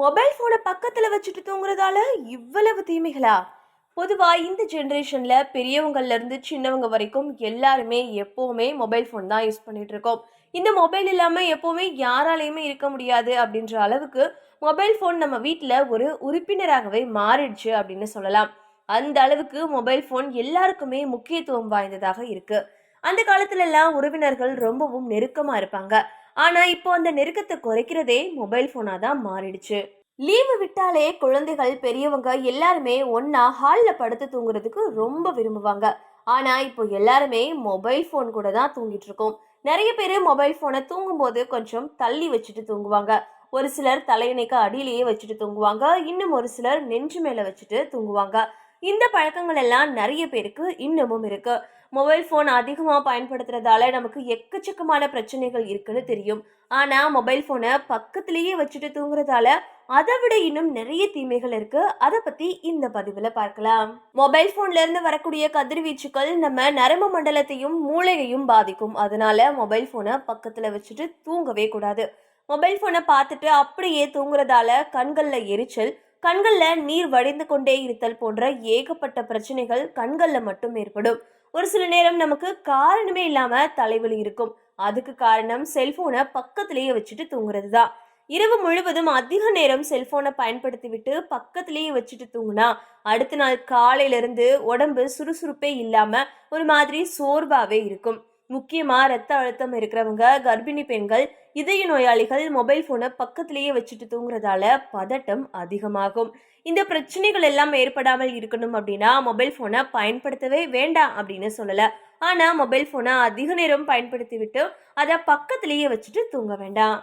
Mobile ஃபோனை பக்கத்தில் வச்சுட்டு தூங்குறதால இவ்வளவு தீமைகளா? பொதுவாக இந்த ஜென்ரேஷனில் பெரியவங்கள்லேருந்து சின்னவங்க வரைக்கும் எல்லாருமே எப்போவுமே மொபைல் ஃபோன் தான் யூஸ் பண்ணிகிட்ருக்கோம் இருக்கோம். இந்த மொபைல் இல்லாமல் எப்போவுமே யாராலையுமே இருக்க முடியாது அப்படின்ற அளவுக்கு மொபைல் ஃபோன் நம்ம வீட்டில் ஒரு உறுப்பினராகவே மாறிடுச்சு அப்படின்னு சொல்லலாம். அந்த அளவுக்கு மொபைல் ஃபோன் எல்லாருக்குமே முக்கியத்துவம் வாய்ந்ததாக இருக்குது அந்த காலத்துலலாம் உறவினர்கள் ரொம்பவும் நெருக்கமாக இருப்பாங்க. ஆனா இப்போ அந்த நெருக்கத்தை குறைக்கிறதே மொபைல் போனா தான் மாறிடுச்சு. லீவு விட்டாலே குழந்தைகள் பெரியவங்க எல்லாருமே ஒன்றா ஹாலில் படுத்து தூங்குறதுக்கு ரொம்ப விரும்புவாங்க. ஆனா இப்போ எல்லாருமே மொபைல் ஃபோன் கூட தான் தூங்கிட்டு இருக்கோம். நிறைய பேர் மொபைல் ஃபோனை தூங்கும்போது கொஞ்சம் தள்ளி வச்சுட்டு தூங்குவாங்க. ஒரு சிலர் தலையணைக்கு அடியிலேயே வச்சுட்டு தூங்குவாங்க. இன்னும் ஒரு சிலர் நெஞ்சு மேல வச்சுட்டு தூங்குவாங்க. இந்த பழக்கங்கள் எல்லாம் நிறைய பேருக்கு இன்னமும் இருக்கு. மொபைல் ஃபோன் அதிகமாக பயன்படுத்துறதால நமக்கு எக்கச்சக்கமான பிரச்சனைகள் இருக்குன்னு தெரியும். ஆனால் மொபைல் ஃபோனை பக்கத்துலேயே வச்சுட்டு தூங்குறதால அதை விட இன்னும் நிறைய தீமைகள் இருக்கு. அதை பத்தி இந்த பதிவுல பார்க்கலாம். மொபைல் போன்ல இருந்து வரக்கூடிய கதிர்வீச்சுக்கள் நம்ம நரம்பு மண்டலத்தையும் மூளையையும் பாதிக்கும். அதனால மொபைல் போனை பக்கத்துல வச்சுட்டு தூங்கவே கூடாது. மொபைல் போனை பார்த்துட்டு அப்படியே தூங்குறதால கண்கள்ல எரிச்சல் கண்கள்ல நீர் வடிந்து கொண்டே இருத்தல் போன்ற ஏகப்பட்ட பிரச்சனைகள் கண்கள்ல மட்டும் ஏற்படும். ஒரு சில நேரம் நமக்கு காரணமே இல்லாம தலைவலி இருக்கும். அதுக்கு காரணம் செல்போனை பக்கத்திலேயே வச்சுட்டு தூங்குறது தான் இரவு முழுவதும் அதிக நேரம் செல்போனை பயன்படுத்தி விட்டு பக்கத்திலேயே வச்சுட்டு தூங்குனா அடுத்த நாள் காலையில இருந்து உடம்பு சுறுசுறுப்பே இல்லாம ஒரு மாதிரி சோர்வாவே இருக்கும். முக்கியமாக ரத்த அழுத்தம் இருக்கிறவங்க கர்ப்பிணி பெண்கள் இதய நோயாளிகள் மொபைல் ஃபோனை பக்கத்திலேயே வச்சுட்டு தூங்குறதால பதட்டம் அதிகமாகும். இந்த பிரச்சனைகள் எல்லாம் ஏற்படாமல் இருக்கணும் அப்படின்னா மொபைல் ஃபோனை பயன்படுத்தவே வேண்டாம் அப்படின்னு சொல்லலை. ஆனால் மொபைல் ஃபோனை அதிக நேரம் பயன்படுத்தி விட்டு அதை பக்கத்திலேயே வச்சுட்டு தூங்க வேண்டாம்.